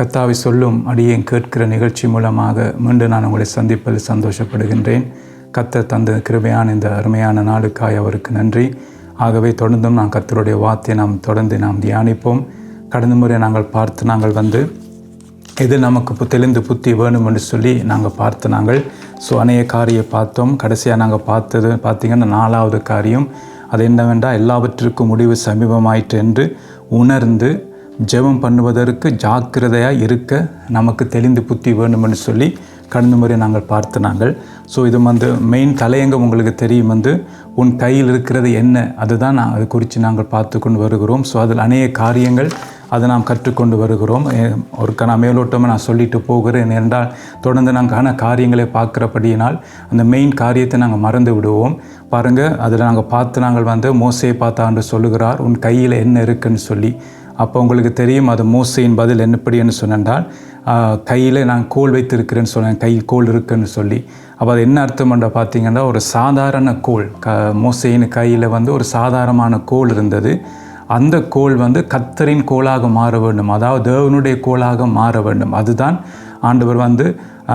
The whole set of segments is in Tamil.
கத்தாவை சொல்லும் அடியேன் கேட்கிற நிகழ்ச்சி மூலமாக மீண்டும் நான் உங்களை சந்திப்பதில் சந்தோஷப்படுகின்றேன். கத்தர் தந்த கிருபையான இந்த அருமையான நாளுக்காய் அவருக்கு நன்றி. ஆகவே தொடர்ந்தும் நான் கத்தருடைய வார்த்தையை நாம் தொடர்ந்து நாம் தியானிப்போம். கடந்த முறை நாங்கள் பார்த்து நாங்கள் வந்து எது நமக்கு பு- தெளிந்து புத்தி வேணும் என்று சொல்லி நாங்கள் பார்த்து நாங்கள் ஸோ அநேக காரியை பார்த்தோம். கடைசியாக நாங்கள் பார்த்தது பார்த்திங்கன்னா நாலாவது காரியம். அது என்னவென்றால் எல்லாவற்றிற்கும் முடிவு சமீபமாயிற்று என்று உணர்ந்து ஜெபம் பண்ணுவதற்கு ஜாக்கிரதையாக இருக்க நமக்கு தெளிந்து புத்தி வேணும் சொல்லி கடந்த முறை நாங்கள் பார்த்து நாங்கள் ஸோ இது வந்து மெயின் தலையங்கம் உங்களுக்கு தெரியும் வந்து உன் கையில் இருக்கிறது என்ன? அதுதான் நான் அது குறித்து நாங்கள் பார்த்து கொண்டு வருகிறோம். ஸோ அதில் அநேக காரியங்கள் அதை நாம் கற்றுக்கொண்டு வருகிறோம். எ- ஒருக்க நான் மேலோட்டமாக நான் சொல்லிட்டு போகிறேன் என்றால் தொடர்ந்து நாங்கள் ஆன காரியங்களை பார்க்குறபடியினால் அந்த மெயின் காரியத்தை நாங்கள் மறந்து விடுவோம். பாருங்கள் அதில் நாங்கள் பார்த்து நாங்கள் வந்து மோசையை பார்த்தாண்டு சொல்லுகிறார். உன் கையில் என்ன இருக்குன்னு சொல்லி அப்போ உங்களுக்கு தெரியும் அது மோசையின் பதில் என்னப்படின்னு சொன்னால் கையில் நான் கோல் வைத்திருக்கிறேன்னு சொன்னேன் கை கோல் இருக்குன்னு சொல்லி. அப்போ அது என்ன அர்த்தம் பண்ணுற பார்த்தீங்கன்னா ஒரு சாதாரண கோல் க மோசையின் கையில் வந்து ஒரு சாதாரணமான கோல் இருந்தது. அந்த கோல் வந்து கத்தரின் கோலாக மாற வேண்டும் அதாவது தேவனுடைய கோலாக மாற வேண்டும். அதுதான் ஆண்டவர் வந்து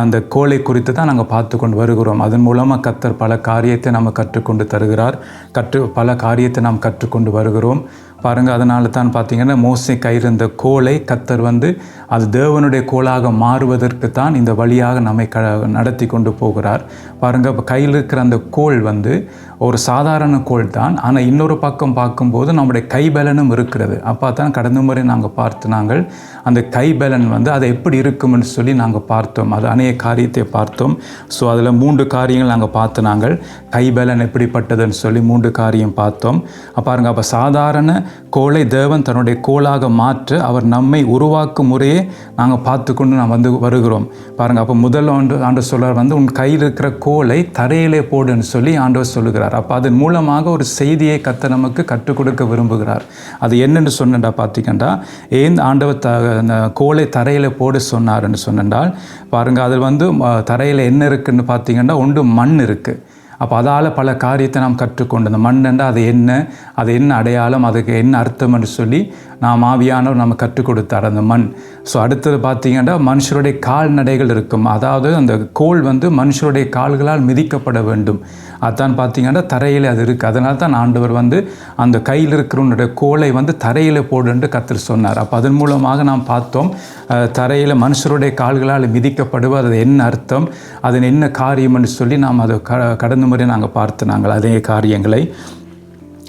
அந்த கோலை குறித்து தான் நாங்கள் பார்த்து கொண்டு வருகிறோம். அதன் மூலமாக கத்தர் பல காரியத்தை நம்ம கற்றுக்கொண்டு தருகிறார். கற்று பல காரியத்தை நாம் கற்றுக்கொண்டு வருகிறோம். பாருங்கள் அதனால தான் பார்த்தீங்கன்னா மோசை கையில் இருந்த கோலை கத்தர் வந்து அது தேவனுடைய கோலாக மாறுவதற்கு தான் இந்த வழியாக நம்மை க நடத்தி கொண்டு போகிறார். பாருங்கள் இப்போ கையில் இருக்கிற அந்த கோல் வந்து ஒரு சாதாரண கோல் தான். ஆனால் இன்னொரு பக்கம் பார்க்கும்போது நம்முடைய கைபலனும் இருக்கிறது. அப்போ தான் கடந்த முறை நாங்கள் பார்த்து நாங்கள் அந்த கைபலன் வந்து அது எப்படி இருக்கும்னு சொல்லி நாங்கள் பார்த்தோம். அது அனை அநேக காரியத்தை பார்த்தோம். ஸோ அதில் மூன்று காரியங்கள் நாங்கள் பார்த்து நாங்கள் கைபலன் எப்படிப்பட்டதுன்னு சொல்லி மூன்று காரியம் பார்த்தோம். அப்ப பாருங்க அப்போ சாதாரண கோளை தேவன் தன்னுடைய கோளாக மாற்ற அவர் நம்மை உருவாக்கும் முறையே நாங்கள் பார்த்து கொண்டு நான் வந்து வருகிறோம். பாருங்க அப்போ முதல் ஆண்டு ஆண்டு சொல்றார் வந்து உன் கையில் இருக்கிற கோலை தரையிலே போடுன்னு சொல்லி ஆண்டவர் சொல்லுகிறார். அப்போ அதன் மூலமாக ஒரு செய்தியை கத்த நமக்கு கற்றுக் கொடுக்க விரும்புகிறார். அது என்னென்னு சொன்னடா பார்த்தீங்கன்னா ஏன் ஆண்டவர் த அந்த கோலை தரையில் போட சொன்னார்ன்னு சொன்னால் பாருங்க அதில் வந்து தரையில் என்ன இருக்குன்னு பார்த்தீங்கன்னா ஒன்று மண் இருக்குது அப்போ அதால் பல காரியத்தை நாம் கற்றுக்கொண்டு அந்த மண்ணெண்டா அது என்ன அது என்ன அடையாளம் அதுக்கு என்ன அர்த்தம் என்று சொல்லி நாம் ஆவியானவர் நம்ம கற்றுக் கொடுத்தார் அந்த மண். ஸோ அடுத்தது பார்த்தீங்கன்னா மனுஷருடைய கால்நடைகள் இருக்கும். அதாவது அந்த கோல் வந்து மனுஷருடைய கால்களால் மிதிக்கப்பட வேண்டும். அதான் பார்த்தீங்கன்னா தரையில் அது இருக்குது அதனால தான் ஆண்டவர் வந்து அந்த கையில் இருக்கிறவனுடைய கோலை வந்து தரையில் போடுன்னு கத்தர் சொன்னார். அப்போ அதன் மூலமாக நாம் பார்த்தோம் தரையில் மனுஷருடைய கால்களால் மிதிக்கப்படுவது அது என்ன அர்த்தம்? அதன் என்ன காரியம்னு சொல்லி நாம் அதை க கடந்த முறை நாங்கள் பார்த்து நாங்கள் அதே காரியங்களை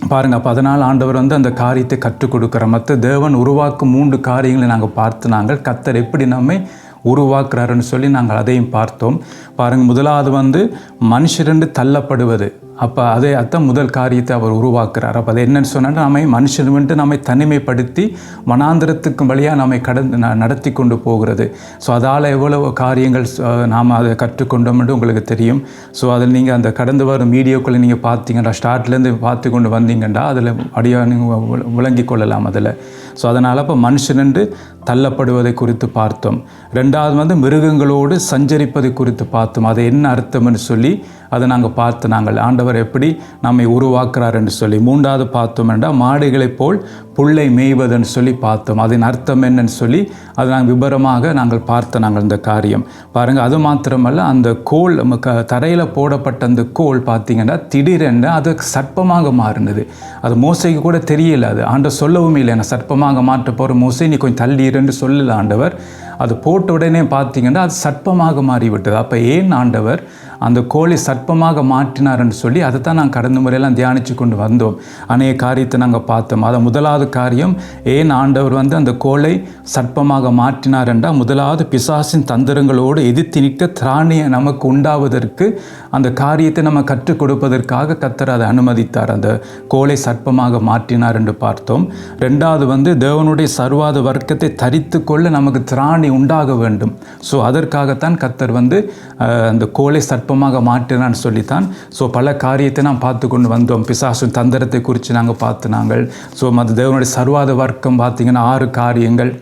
பாருங்கள் அப்போ அதனால் ஆண்டவர் வந்து அந்த காரியத்தை கற்றுக் கொடுக்குற மற்ற தேவன் உருவாக்கும் மூன்று காரியங்களை நாங்கள் பார்த்து நாங்கள் கத்தர் எப்படி நம்மை உருவாக்குறாருன்னு சொல்லி நாங்கள் அதையும் பார்த்தோம். பாருங்கள் முதலாவது வந்து மனுஷரென்று தள்ளப்படுவது. அப்போ அதே அத்தான் முதல் காரியத்தை அவர் உருவாக்குறார். அப்போ அது என்னன்னு சொன்னால் நம்மை மனுஷன் வந்து நம்மை தனிமைப்படுத்தி மனாந்திரத்துக்கு வழியாக நம்மை கடந்து ந- நடத்தி கொண்டு போகிறது. ஸோ அதால் எவ்வளவு காரியங்கள் நாம் அதை கற்றுக்கொண்டோம் என்று உங்களுக்கு தெரியும். ஸோ அதில் நீங்கள் அந்த கடந்து வரும் வீடியோக்களை நீங்கள் பார்த்தீங்கன்னா ஸ்டார்ட்லேருந்து பார்த்து கொண்டு வந்தீங்கன்னா அதில் அடியாக நீங்கள் விளங்கி கொள்ளலாம் அதில். ஸோ அதனால் இப்போ மனுஷனுண்டு தள்ளப்படுவதை குறித்து பார்த்தோம். ரெண்டாவது வந்து மிருகங்களோடு சஞ்சரிப்பதை குறித்து பார்த்தோம். அது என்ன அர்த்தம்னு சொல்லி அதை நாங்கள் பார்த்து நாங்கள் ஆண்டவர் எப்படி நம்மை உருவாக்குறாருன்னு சொல்லி மூன்றாவது பார்த்தோம் என்றால் மாடுகளைப் போல் புல்லை மேய்வதுன்னு சொல்லி பார்த்தோம். அதன் அர்த்தம் என்னன்னு சொல்லி அதை நாங்கள் விபரமாக நாங்கள் பார்த்த நாங்கள் இந்த காரியம். பாருங்கள் அது மாத்திரமல்ல அந்த கோல் நம்ம க தரையில் போடப்பட்ட அந்த கோல் பார்த்தீங்கன்னா திடீரென்று அது சர்ப்பமாக மாறினது. அது மோசைக்கு கூட தெரியல அது. ஆண்ட சொல்லவும் இல்லை நான் சர்ப்பமாக மாற்ற போகிற மோசை நீ கொஞ்சம் தள்ளிடுன்னு சொல்லல ஆண்டவர். அது போட்ட உடனே பார்த்தீங்கன்னா அது சர்ப்பமாக மாறிவிட்டது. அப்போ ஏன் ஆண்டவர் அந்த கோழி சர்ப்பமாக மாற்றினார்ன்னு சொல்லி அதை தான் நாங்கள் கடந்த முறையெல்லாம் தியானித்து கொண்டு வந்தோம். அநேக காரியத்தை நாங்கள் பார்த்தோம். அதை முதலாவது காரியம் ஏன் ஆண்டவர் வந்து அந்த கோலை சர்ப்பமாக மாற்றினார் என்றால் முதலாவது பிசாசின் தந்திரங்களோடு எதிர்த்து நிற்க திராணியை நமக்கு உண்டாவதற்கு அந்த காரியத்தை நம்ம கற்றுக் கொடுப்பதற்காக கத்தர் அதை அனுமதித்தார். அந்த கோலை சர்ப்பமாக மாற்றினார் என்று பார்த்தோம். ரெண்டாவது வந்து தேவனுடைய சர்வாத வர்க்கத்தை தரித்து கொள்ள நமக்கு திராணி உண்டாக வேண்டும். ஸோ அதற்காகத்தான் கத்தர் வந்து அந்த அந்த கோலை சர்ப்பமாக மாற்றினான்னு சொல்லித்தான். ஸோ பல காரியத்தை நாம் பார்த்து கொண்டு வந்தோம். பிசாசின் தந்திரத்தை குறித்து நாங்கள் பார்த்து நாங்கள் ஸோ மது தேவனுடைய சர்வாத வர்க்கம் பார்த்திங்கன்னா ஆறு காரியங்கள்.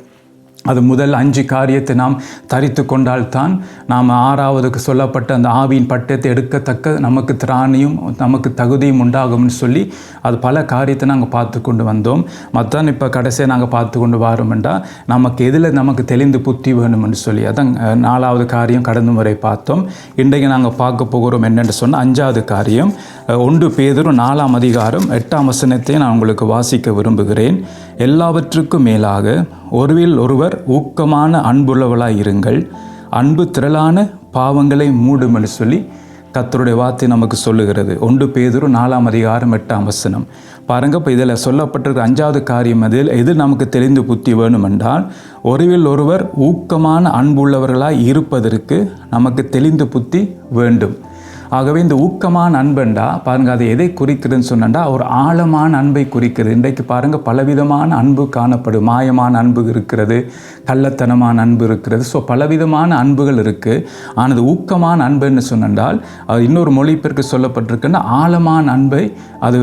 அது முதல் அஞ்சு காரியத்தை நாம் தரித்து கொண்டால்தான் நாம் ஆறாவதுக்கு சொல்லப்பட்ட அந்த ஆவியின் பட்டத்தை எடுக்கத்தக்க நமக்கு திராணியும் நமக்கு தகுதியும் உண்டாகும்னு சொல்லி அது பல காரியத்தை நாங்கள் பார்த்து கொண்டு வந்தோம். மற்றான் இப்போ கடைசியாக நாங்கள் பார்த்து கொண்டு வரோம்டா நமக்கு எதில் நமக்கு தெளிந்து புத்தி வேணும்னு சொல்லி அதான் நாலாவது காரியம் கடந்த முறை பார்த்தோம். இன்றைக்கு நாங்கள் பார்க்க போகிறோம் என்னென்று சொன்னால் அஞ்சாவது காரியம் ஒன்று பேதரும் நாலாம் அதிகாரம் எட்டாம் வசனத்தை நான் உங்களுக்கு வாசிக்க விரும்புகிறேன். எல்லாவற்றுக்கும் மேலாக ஒருவில் ஒருவர் ஊக்கமான அன்புள்ளவளாய் இருங்கள். அன்பு திரளான பாவங்களை மூடும் என்று சொல்லி கத்தருடைய வார்த்தை நமக்கு சொல்லுகிறது. ஒன்று பேதுரு நாலாம் அதிகாரம் எட்டாம் வசனம். பாருங்க இப்போ இதில் சொல்லப்பட்டிருக்கிற அஞ்சாவது காரியம் அதில் எது நமக்கு தெரிந்து புத்தி வேணுமென்றால் ஒருவில் ஒருவர் ஊக்கமான அன்புள்ளவர்களாய் இருப்பதற்கு நமக்கு தெளிந்து புத்தி வேண்டும். ஆகவே இந்த ஊக்கமான அன்புண்டா பாருங்க அது எதை குறிக்கிறதுன்னு சொன்னண்டா ஒரு ஆழமான அன்பை குறிக்கிறது இன்றைக்கு பாருங்க பலவிதமான அன்பு காணப்படும். மாயமான அன்பு இருக்கிறது கள்ளத்தனமான அன்பு இருக்கிறது. ஸோ பலவிதமான அன்புகள் இருக்கு. ஆனது ஊக்கமான அன்புன்னு சொன்னால் அது இன்னொரு மொழிபெயர்க்கு சொல்லப்பட்டிருக்குன்னா ஆழமான அன்பை அது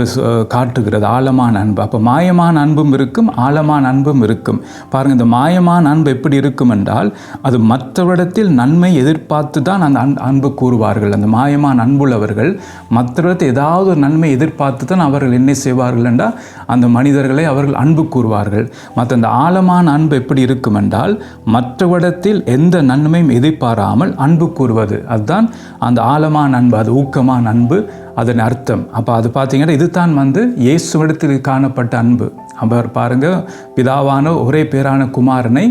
காட்டுகிறது. ஆழமான அன்பு. அப்போ மாயமான அன்பும் இருக்கும் ஆழமான அன்பும் இருக்கும். பாருங்க இந்த மாயமான அன்பு எப்படி இருக்கும் என்றால் அது மற்றவரிடத்தில் நன்மை எதிர்பார்த்து தான் அந்த அன்- அன்பு கூறுவார்கள். அந்த மாயமான அன்புள்ளவர்கள் மற்றவரிடத்தில் ஏதாவது ஒரு நன்மை எதிர்பார்த்து தான் அவர்கள் என்ன செய்வார்கள் என்றால் அந்த மனிதர்களை அவர்கள் அன்பு கூறுவார்கள். மற்ற அந்த ஆழமான அன்பு எப்படி இருக்கும் என்றால் மற்றவரிடத்தில் எந்த நன்மையும் எதிர்பாராமல் அன்பு கூறுவது. அதுதான் அந்த ஆழமான அன்பு அது ஊக்கமான அன்பு அதன் அர்த்தம். அப்போ அது பார்த்தீங்கன்னா இதுதான் வந்து இயேசுவிடத்தில் காணப்பட்ட அன்பு. அவர் பாருங்கள் பிதாவான ஒரே பேரான குமாரனை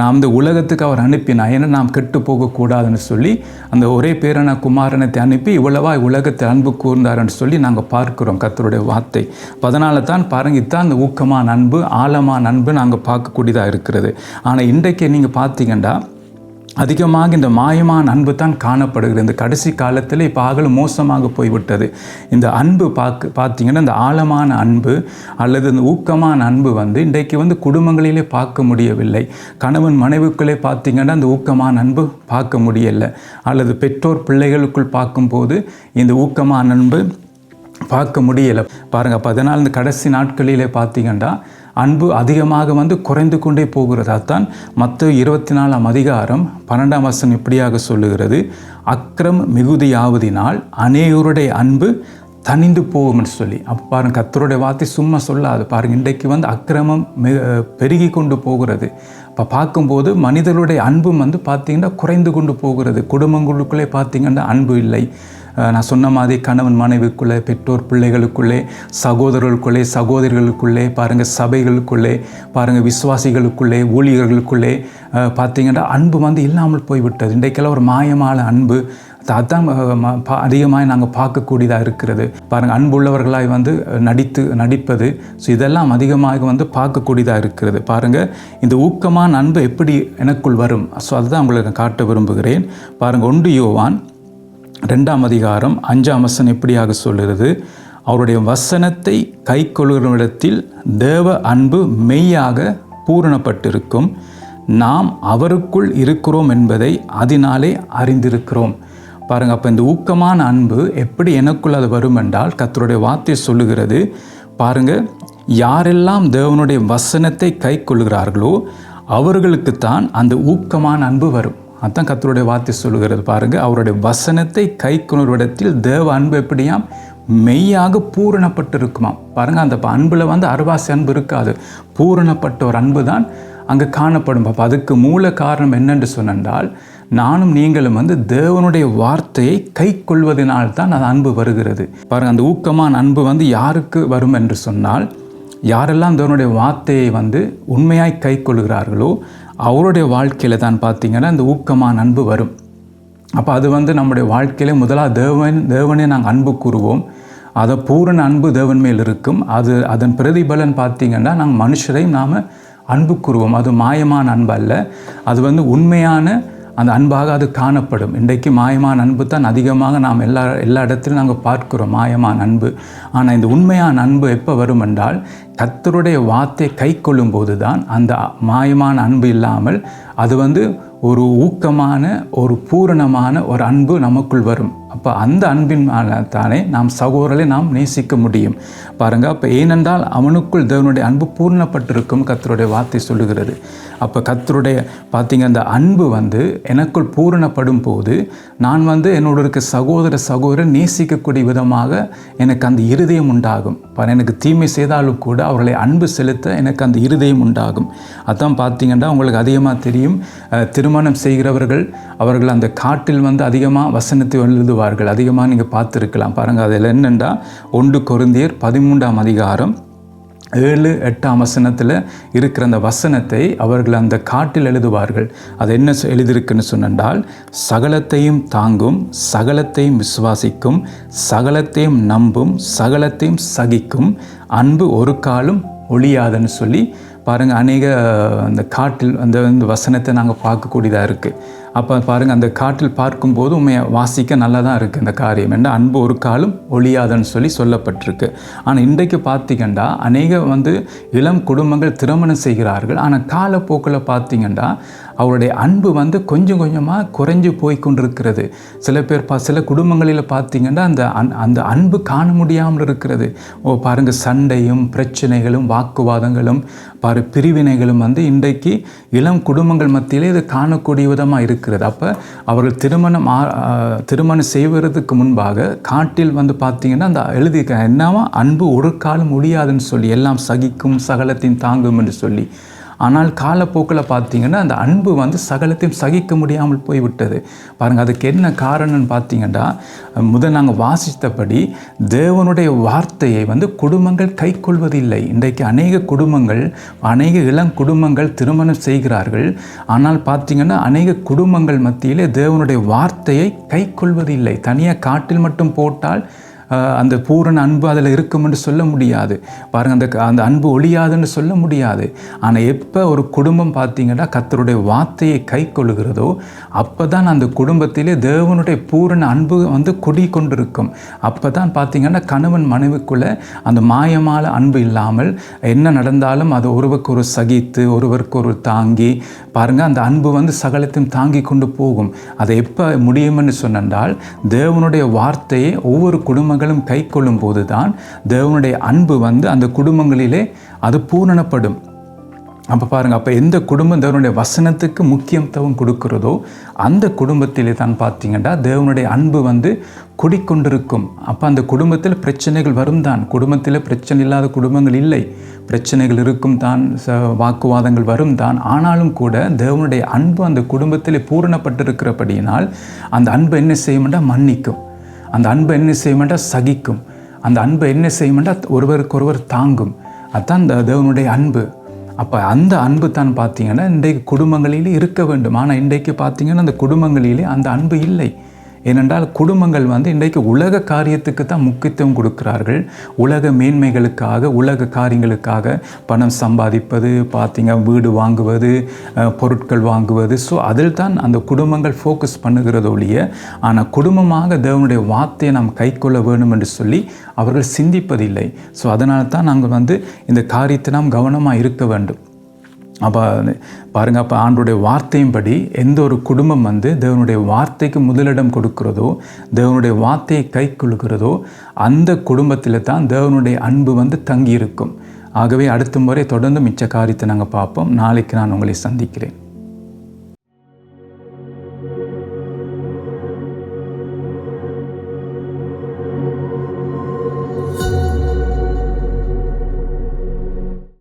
நான் இந்த உலகத்துக்கு அவர் அனுப்பினார். ஏன்னா நாம் கெட்டு போகக்கூடாதுன்னு சொல்லி அந்த ஒரே பேரான குமாரனை அனுப்பி இவ்வளவா உலகத்தை அன்பு கூர்ந்தார்னு சொல்லி நாங்கள் பார்க்குறோம் கத்தருடைய வார்த்தை. அதனால தான் பாருங்க இதுதான் அந்த ஊக்கமான அன்பு ஆழமான அன்பு நாங்கள் பார்க்கக்கூடியதாக இருக்கிறது. ஆனால் இன்றைக்கு நீங்கள் பார்த்தீங்கன்னா அதிகமாக இந்த மாயமான அன்பு தான் காணப்படுகிறது. இந்த கடைசி காலத்தில் இப்போ ஆகலும் மோசமாக போய்விட்டது. இந்த அன்பு பார்க்க பார்த்தீங்கன்னா இந்த ஆழமான அன்பு அல்லது இந்த ஊக்கமான அன்பு வந்து இன்றைக்கு வந்து குடும்பங்களிலே பார்க்க முடியவில்லை. கணவன் மனைவிக்குள்ளே பார்த்தீங்கன்னா இந்த ஊக்கமான அன்பு பார்க்க முடியலை. அல்லது பெற்றோர் பிள்ளைகளுக்குள் பார்க்கும்போது இந்த ஊக்கமான அன்பு பார்க்க முடியலை. பாருங்கள் அப்போ அதனால் இந்த கடைசி நாட்களிலே பார்த்தீங்கன்னா அன்பு அதிகமாக வந்து குறைந்து கொண்டே போகிறது. அதான் மற்ற இருபத்தி நாலாம் அதிகாரம் பன்னெண்டாம் வசனம் இப்படியாக சொல்லுகிறது. அக்ரம் மிகுதியாவதினால் அநேகருடைய அன்பு தனிந்து போகும்னு சொல்லி. அப்போ பாருங்க கத்தருடைய வார்த்தை சும்மா சொல்லாது. பாருங்கள் இன்றைக்கு வந்து அக்கிரமம் மிக பெருகி கொண்டு போகிறது. இப்போ பார்க்கும்போது மனிதர்களுடைய அன்பும் வந்து பார்த்தீங்கன்னா குறைந்து கொண்டு போகிறது. குடும்பங்களுக்குள்ளே பார்த்தீங்கன்னா அன்பு இல்லை. நான் சொன்ன மாதிரி கணவன் மனைவிக்குள்ளே பெற்றோர் பிள்ளைகளுக்குள்ளே சகோதரர்களுக்குள்ளே சகோதரிகளுக்குள்ளே பாருங்கள் சபைகளுக்குள்ளே பாருங்கள் விசுவாசிகளுக்குள்ளே ஊழியர்களுக்குள்ளே பார்த்தீங்கன்னா அன்பு வந்து இல்லாமல் போய்விட்டது. இன்றைக்கெல்லாம் ஒரு மாயமான அன்பு. அதான் பா- அதிகமாக நாங்கள் பார்க்கக்கூடியதாக இருக்கிறது. பாருங்கள் அன்புள்ளவர்களாய் வந்து நடித்து நடிப்பது. ஸோ இதெல்லாம் அதிகமாக வந்து பார்க்கக்கூடியதாக இருக்கிறது. பாருங்கள் இந்த ஊக்கமான அன்பு எப்படி எனக்குள் வரும்? ஸோ அதுதான் உங்களுக்கு நான் காட்ட விரும்புகிறேன். பாருங்கள் ஒன்று யோவான் ரெண்டாம் அதிகாரம் அஞ்சாம் வசனம் எப்படியாக சொல்லுகிறது? அவருடைய வசனத்தை கை கொள்கிறவரிடத்தில் தேவ அன்பு மெய்யாக பூரணப்பட்டிருக்கும். நாம் அவருக்குள் இருக்கிறோம் என்பதை அதனாலே அறிந்திருக்கிறோம். பாருங்கள் அப்போ இந்த ஊக்கமான அன்பு எப்படி எனக்குள் அது வரும் என்றால் கத்தருடைய வார்த்தை சொல்லுகிறது. பாருங்கள் யாரெல்லாம் தேவனுடைய வசனத்தை கை கொள்கிறார்களோ அவர்களுக்குத்தான் அந்த ஊக்கமான அன்பு வரும். அதான் கத்தருடைய வார்த்தை சொல்லுகிறது பாருங்க. அவருடைய வசனத்தை கை கொள்வரிடத்தில் தேவ அன்பு எப்படியாம்? மெய்யாக பூரணப்பட்டிருக்குமாம். பாருங்கள் அந்த அன்பில் வந்து அருவாசி அன்பு இருக்காது. பூரணப்பட்ட ஒரு அன்பு தான் அங்கே காணப்படும். அப்போ அதுக்கு மூல காரணம் என்னென்று சொன்னால் நானும் நீங்களும் வந்து தேவனுடைய வார்த்தையை கை கொள்வதனால் தான் அது அன்பு வருகிறது. பாருங்கள் அந்த ஊக்கமான அன்பு வந்து யாருக்கு வரும் என்று சொன்னால் யாரெல்லாம் தேவனுடைய வார்த்தையை வந்து உண்மையாய் கை கொள்கிறார்களோ அவருடைய வாழ்க்கையில் தான் பார்த்தீங்கன்னா இந்த ஊக்கமான அன்பு வரும். அப்போ அது வந்து நம்முடைய வாழ்க்கையில் முதலாக தேவன் தேவனே நாங்கள் அன்பு கூறுவோம். அதை பூரண அன்பு தேவன் மேல் இருக்கும். அது அதன் பிரதிபலன் பார்த்திங்கன்னா நாங்கள் மனுஷரையும் நாம் அன்பு கூறுவோம். அது மாயமான அன்பு அல்ல. அது வந்து உண்மையான அந்த அன்பாக அது காணப்படும். இன்றைக்கு மாயமான அன்பு தான் அதிகமாக நாம் எல்லா எல்லா இடத்திலும் நாங்கள் பார்க்கிறோம் மாயமான அன்பு. ஆனால் இந்த உண்மையான அன்பு எப்போ வரும் என்றால் கத்தருடைய வார்த்தை கை கொள்ளும்போது தான் அந்த மாயமான அன்பு இல்லாமல் அது வந்து ஒரு ஊக்கமான ஒரு பூரணமான ஒரு அன்பு நமக்குள் வரும். அப்போ அந்த அன்பின் தானே நாம் சகோதரரை நாம் நேசிக்க முடியும். பாருங்கள் அப்போ ஏனென்றால் அவனுக்குள் தேவனுடைய அன்பு பூர்ணப்பட்டிருக்கும் கத்தருடைய வார்த்தை சொல்லுகிறது. அப்போ கத்தருடைய பார்த்தீங்க அந்த அன்பு வந்து எனக்குள் பூரணப்படும் போது நான் வந்து என்னோட இருக்க சகோதர சகோதரர் நேசிக்கக்கூடிய விதமாக எனக்கு அந்த இருதயம் உண்டாகும். எனக்கு தீமை செய்தாலும் கூட அவர்களை அன்பு செலுத்த எனக்கு அந்த இருதயம் உண்டாகும். அதான் பார்த்தீங்கன்னா உங்களுக்கு அதிகமாக தெரியும். திருமணம் செய்கிறவர்கள் அவர்கள் அந்த காட்டில் வந்து அதிகமாக வசனத்தை எழுதுவார்கள் அதிகமாக நீங்கள் பார்த்துருக்கலாம். பாருங்கள் அதில் என்னென்னா ஒன்று கொருந்தியர் பதிமூன்றாம் அதிகாரம் ஏழு எட்டாம் வசனத்தில் இருக்கிற அந்த வசனத்தை அவர்கள் அந்த காட்டில் எழுதுவார்கள். அது என்ன எழுதியிருக்குன்னு சொன்னால் சகலத்தையும் தாங்கும் சகலத்தையும் விசுவாசிக்கும் சகலத்தையும் நம்பும் சகலத்தையும் சகிக்கும் அன்பு ஒரு காலம் ஒழியாதுன்னு சொல்லி பாருங்கள் அநேக அந்த காட்டில் அந்த வசனத்தை நாங்கள் பார்க்கக்கூடியதாக இருக்குது அப்போ பாருங்கள் அந்த காட்டில் பார்க்கும்போது உண்மையை வாசிக்க நல்லா தான் இருக்குது இந்த காரியம் என்ன அன்பு ஒரு காலம் ஒழியாதுன்னு சொல்லி சொல்லப்பட்டிருக்கு. ஆனால் இன்றைக்கு பார்த்திங்கன்னா அநேக வந்து இளம் குடும்பங்கள் திருமணம் செய்கிறார்கள். ஆனால் காலப்போக்கில் பார்த்திங்கன்னா அவருடைய அன்பு வந்து கொஞ்சம் கொஞ்சமாக குறைஞ்சு போய் கொண்டிருக்கிறது. சில பேர் பா சில குடும்பங்களில் பார்த்திங்கன்னா அந்த அன் அந்த அன்பு காண முடியாமல் இருக்கிறது. ஓ பாருங்கள் சண்டையும் பிரச்சனைகளும் வாக்குவாதங்களும் பாரு பிரிவினைகளும் வந்து இன்றைக்கு இளம் குடும்பங்கள் மத்தியிலே இது காணக்கூடிய விதமாக இருக்கிறது. அப்போ அவர்கள் திருமணம் திருமணம் செய்வதற்கு முன்பாக காட்டில் வந்து பார்த்திங்கன்னா அந்த எழுதியிருக்க என்னவா? அன்பு ஒரு காலம் முடியாதுன்னு சொல்லி எல்லாம் சகிக்கும் சகலத்தையும் தாங்கும் என்று சொல்லி ஆனால் காலப்போக்கில் பார்த்தீங்கன்னா அந்த அன்பு வந்து சகலத்தையும் சகிக்க முடியாமல் போய்விட்டது. பாருங்கள் அதுக்கு என்ன காரணம்னு பார்த்தீங்கன்னா முதல் நாங்கள் வாசித்தபடி தேவனுடைய வார்த்தையை வந்து குடும்பங்கள் கை கொள்வதில்லை இன்றைக்கு அநேக குடும்பங்கள் அநேக இளம் குடும்பங்கள் திருமணம் செய்கிறார்கள். ஆனால் பார்த்தீங்கன்னா அநேக குடும்பங்கள் மத்தியிலே தேவனுடைய வார்த்தையை கை கொள்வதில்லை தனியாக காட்டில் மட்டும் போட்டால் அந்த பூரண அன்பு அதில் இருக்கும்னு சொல்ல முடியாது. பாருங்கள் அந்த அந்த அன்பு ஒழியாதுன்னு சொல்ல முடியாது. ஆனால் எப்போ ஒரு குடும்பம் பார்த்தீங்கன்னா கத்தருடைய வார்த்தையை கை கொள்கிறதோ அப்போ தான் அந்த குடும்பத்திலே தேவனுடைய பூரண அன்பு வந்து குடி கொண்டிருக்கும் அப்போ தான் பார்த்தீங்கன்னா கணவன் மனைவிக்குள்ளே அந்த மாயமான அன்பு இல்லாமல் என்ன நடந்தாலும் அதை ஒருவருக்கு ஒரு சகித்து ஒருவருக்கு ஒரு தாங்கி பாருங்கள் அந்த அன்பு வந்து சகலத்தையும் தாங்கி கொண்டு போகும். அதை எப்போ முடியும்னு சொன்னால் தேவனுடைய வார்த்தையை ஒவ்வொரு குடும்பங்கள் குடும்பங்களும் கை கொள்ளும் போது தான் தேவனுடைய அன்பு வந்து அந்த குடும்பங்களிலே அது பூரணப்படும். அப்போ பாருங்கள் அப்போ எந்த குடும்பம் தேவனுடைய வசனத்துக்கு முக்கியத்துவம் கொடுக்கிறதோ அந்த குடும்பத்திலே தான் பார்த்தீங்கன்னா தேவனுடைய அன்பு வந்து குடிக்கொண்டிருக்கும். அப்போ அந்த குடும்பத்தில் பிரச்சனைகள் வரும் தான். குடும்பத்தில் பிரச்சனை இல்லாத குடும்பங்கள் இல்லை. பிரச்சனைகள் இருக்கும் தான் வாக்குவாதங்கள் வரும் தான். ஆனாலும் கூட தேவனுடைய அன்பு அந்த குடும்பத்தில் பூரணப்பட்டிருக்கிறபடியினால் அந்த அன்பு என்ன செய்யும்னா மன்னிக்கும். அந்த அன்பு என்ன செய்யுமெண்டா சகிக்கும். அந்த அன்பு என்ன செய்யுமெண்டா ஒருவருக்கு ஒருவர் தாங்கும். அதுதான் அந்த தேவனுடைய அன்பு. அப்போ அந்த அன்பு தான் பார்த்தீங்கன்னா இன்றைக்கு குடும்பங்களிலே இருக்க வேண்டும். ஆனால் இன்றைக்கு பார்த்தீங்கன்னா அந்த குடும்பங்களிலே அந்த அன்பு இல்லை. ஏனென்றால் குடும்பங்கள் வந்து இன்றைக்கு உலக காரியத்துக்கு தான் முக்கியத்துவம் கொடுக்கிறார்கள். உலக மேன்மைகளுக்காக உலக காரியங்களுக்காக பணம் சம்பாதிப்பது பார்த்திங்க வீடு வாங்குவது பொருட்கள் வாங்குவது. ஸோ அதில் தான் அந்த குடும்பங்கள் ஃபோக்கஸ் பண்ணுகிறது ஒழிய ஆனால் குடும்பமாக தேவனுடைய வார்த்தையை நாம் கை கொள்ள வேணும் என்று சொல்லி அவர்கள் சிந்திப்பதில்லை. ஸோ அதனால தான் நாங்கள் வந்து இந்த காரியத்தை நாம் கவனமாக இருக்க வேண்டும். அப்போ பாருங்கள் அப்போ ஆண்டுடைய வார்த்தையின்படி எந்த ஒரு குடும்பம் வந்து தேவனுடைய வார்த்தைக்கு முதலிடம் கொடுக்கிறதோ தேவனுடைய வார்த்தையை கை கொள்கிறதோ அந்த குடும்பத்தில் தான் தேவனுடைய அன்பு வந்து தங்கியிருக்கும். ஆகவே அடுத்த முறை தொடர்ந்து மிச்ச காரியத்தை நாங்கள் பார்ப்போம். நாளைக்கு நான் உங்களை சந்திக்கிறேன்.